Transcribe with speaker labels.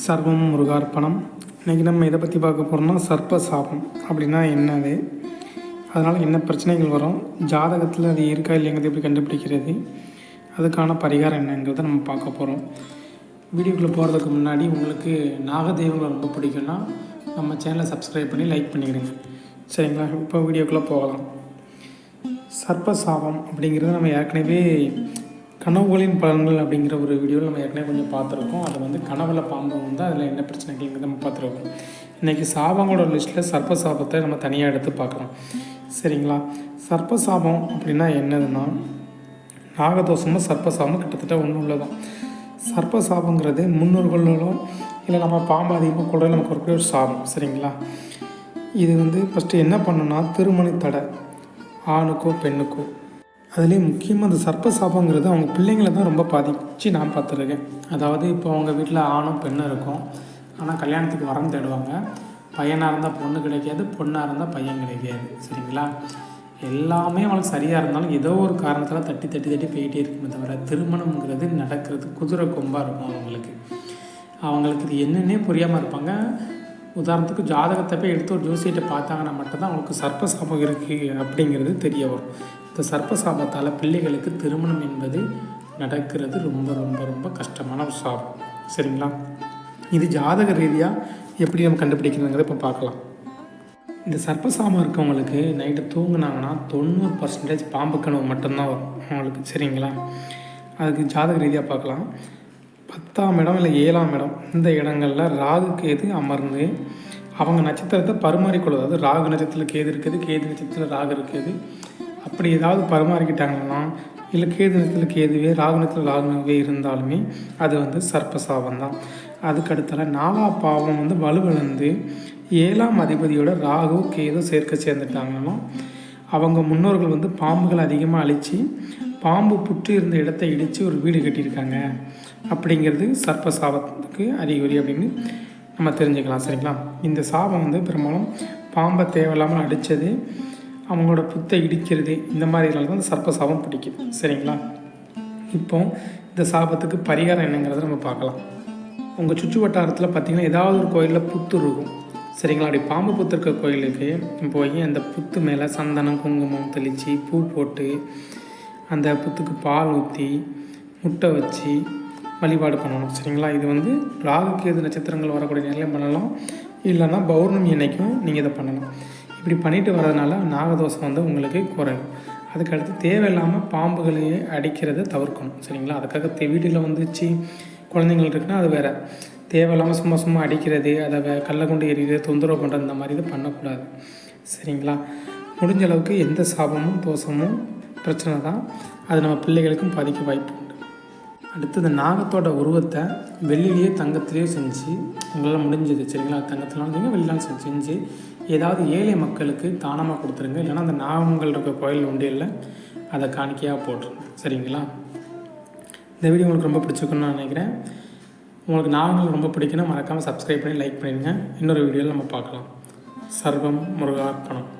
Speaker 1: சர்வம் முருகார்ப்பணம். இன்றைக்கி நம்ம இதை பற்றி பார்க்க போகிறோம்னா சர்ப்ப சாபம் அப்படின்னா என்னது? அதனால் என்ன பிரச்சனைகள் வரும்? ஜாதகத்தில் அது இருக்கா இல்லைங்கிறது எப்படி கண்டுபிடிக்கிறது? அதுக்கான பரிகாரம் என்னங்கிறத நம்ம பார்க்க போகிறோம் வீடியோக்குள்ளே போகிறதுக்கு முன்னாடி உங்களுக்கு நாகதெய்வங்களை ரொம்ப பிடிக்கும்னா நம்ம சேனலை சப்ஸ்கிரைப் பண்ணி லைக் பண்ணிக்கிடுங்க. சரிங்களா? இப்போ வீடியோக்குள்ளே போகலாம். சர்ப்ப சாபம் அப்படிங்கிறது நம்ம ஏற்கனவே கனவுகளின் பலன்கள் அப்படிங்கிற ஒரு வீடியோவில் நம்ம ஏற்கனவே கொஞ்சம் பார்த்துருக்கோம். அது வந்து கனவுல பாம்பு வந்து அதில் என்ன பிரச்சனைகள்ங்கிறத நம்ம பார்த்துருக்கோம். இன்றைக்கி சாபங்களோட லிஸ்ட்டில் சர்ப்ப சாபத்தை நம்ம தனியாக எடுத்து பார்க்குறோம். சரிங்களா? சர்ப்ப சாபம் அப்படின்னா என்னதுன்னா நாகதோஷமும் சர்ப்ப சாபமும் கிட்டத்தட்ட ஒன்றும் உள்ளதான் சர்ப்ப சாபங்கிறது முன்னோர்களாலும் இல்லை நம்ம பாம்பு அதிகமாக கூட நமக்கு வரக்கூடிய ஒரு சாபம். சரிங்களா? இது வந்து ஃபஸ்ட்டு என்ன பண்ணுன்னா திருமண தடை ஆணுக்கோ பெண்ணுக்கோ அதுலேயும் முக்கியமாக அந்த சர்ப்ப சாபங்கிறது அவங்க பிள்ளைங்களை தான் ரொம்ப பாதிச்சு நான் பார்த்துருக்கேன். அதாவது இப்போ அவங்க வீட்டில் ஆணும் பெண்ணும் இருக்கும். ஆனால் கல்யாணத்துக்கு வரம் தேடுவாங்க. பையனாக இருந்தால் பொண்ணு கிடைக்காது பொண்ணாக இருந்தால் பையன் கிடைக்காது. சரிங்களா? எல்லாமே அவங்களுக்கு சரியாக இருந்தாலும் ஏதோ ஒரு காரணத்தில் தட்டி தட்டி தட்டி போயிட்டே இருக்குமே தவிர திருமணம்ங்கிறது நடக்கிறது குதிரை கொம்பாக இருக்கும் அவங்களுக்கு. அவங்களுக்கு இது என்னென்னே புரியாமல் இருப்பாங்க. உதாரணத்துக்கு ஜாதகத்தை போய் எடுத்து ஒரு ஜோசியிட்ட பார்த்தாங்கன்னா மட்டும்தான் அவங்களுக்கு சர்ப்ப சாபம் இருக்குது அப்படிங்கிறது தெரிய வரும். இந்த சர்ப்ப சாபத்தால் பிள்ளைகளுக்கு திருமணம் என்பது நடக்கிறது ரொம்ப ரொம்ப ரொம்ப கஷ்டமான ஒரு சாபம். சரிங்களா? இது ஜாதக ரீதியாக எப்படி நம்ம கண்டுபிடிக்கணுங்கிறத இப்போ பார்க்கலாம். இந்த சர்ப்பசாமம் இருக்கவங்களுக்கு நைட்டு தூங்குனாங்கன்னா தொண்ணூறு பர்சன்டேஜ் பாம்பு கனவு மட்டும்தான் வரும். அவங்களுக்கு சரிங்களா? அதுக்கு ஜாதக ரீதியாக பார்க்கலாம். பத்தாம் இடம் இல்லை ஏழாம் இடம் இந்த இடங்களில் ராகு கேது அமர்ந்து அவங்க நட்சத்திரத்தை பரிமாறிக்கொள்வது. அதாவது ராகு நட்சத்திரத்தில் கேது இருக்குது கேது நட்சத்திரத்தில் ராகு இருக்குது. அப்படி ஏதாவது பரிமாறிக்கிட்டாங்கன்னா இல்லை கேது கேதுவே ராகு ராகுனவே இருந்தாலுமே அது வந்து சர்ப்பசாபம் தான் அதுக்கடுத்தால நாலா பாவம் வந்து வலுவிழந்து ஏழாம் அதிபதியோட ராகு கேது சேர்க்க சேர்ந்துட்டாங்கன்னா அவங்க முன்னோர்கள் வந்து பாம்புகள் அதிகமாக அழித்து பாம்பு புற்று இருந்த இடத்தை இடித்து ஒரு வீடு கட்டியிருக்காங்க. அப்படிங்கிறது சர்ப்ப சாபத்துக்கு அறிகுறி அப்படின்னு நம்ம தெரிஞ்சுக்கலாம் சரிங்களா? இந்த சாபம் வந்து பெரும்பாலும் பாம்பை தேவையில்லாமல் அடித்தது அவங்களோட புத்தை இடிக்கிறது இந்த மாதிரினால தான் சர்ப்ப சாபம் பிடிக்குது. சரிங்களா? இப்போ இந்த சாபத்துக்கு பரிகாரம் என்னங்கிறத நம்ம பார்க்கலாம். உங்கள் சுற்று வட்டாரத்தில் பார்த்தீங்கன்னா ஏதாவது ஒரு கோயிலில் புத்து இருக்கும். சரிங்களா? அப்படி பாம்பு புத்து இருக்க கோயிலுக்கு போய் அந்த புத்து மேலே சந்தனம் குங்குமம் தெளித்து பூ போட்டு அந்த புத்துக்கு பால் ஊற்றி முட்டை வச்சு வழிபாடு பண்ணணும். சரிங்களா? இது வந்து ராகு கேது நட்சத்திரங்கள் வரக்கூடிய நேரில் பண்ணலாம். இல்லைன்னா பௌர்ணமி அன்னைக்கும் நீங்கள் இதை பண்ணலாம். இப்படி பண்ணிட்டு வரதுனால நாகதோஷம் வந்து உங்களுக்கு குறையும். அதுக்கடுத்து தேவையில்லாமல் பாம்புகளையே அடிக்கிறத தவிர்க்கணும். சரிங்களா? அதுக்காக தெ- வீட்டில் வந்துச்சு குழந்தைங்கள் இருக்குன்னா அது வேறு. தேவையில்லாமல் சும்மா சும்மா அடிக்கிறது அதை வே- கல்லை கொண்டு எறிகிறது தொந்தரவு பண்ணுறது இந்த மாதிரி இது பண்ணக்கூடாது. சரிங்களா? முடிஞ்ச அளவுக்கு எந்த சாபமும் தோஷமும் பிரச்சனை தான். அது நம்ம பிள்ளைகளுக்கும் பாதிக்க வாய்ப்பு உண்டு. அடுத்தது நாகத்தோட உருவத்தை வெள்ளிலேயே தங்கத்திலேயே செஞ்சு உங்களால் முடிஞ்சது. சரிங்களா? தங்கத்திலாம் செஞ்சு வெள்ளிலாம் செஞ்சு செஞ்சு ஏதாவது ஏழை மக்களுக்கு தானமாக கொடுத்துருங்க. இல்லைன்னா அந்த நாகங்கள் இருக்க கோயில் உண்டியலில் அதை காணிக்கையாக போட்டுருங்க. சரிங்களா? இந்த வீடியோ உங்களுக்கு ரொம்ப பிடிச்சிருக்குன்னு நான் நினைக்கிறேன். உங்களுக்கு நாகங்கள் ரொம்ப பிடிக்குன்னா மறக்காமல் சப்ஸ்கிரைப் பண்ணி லைக் பண்ணிடுங்க. இன்னொரு வீடியோவில் நம்ம பார்க்கலாம். சர்வம் முருகார்ப்பணம்.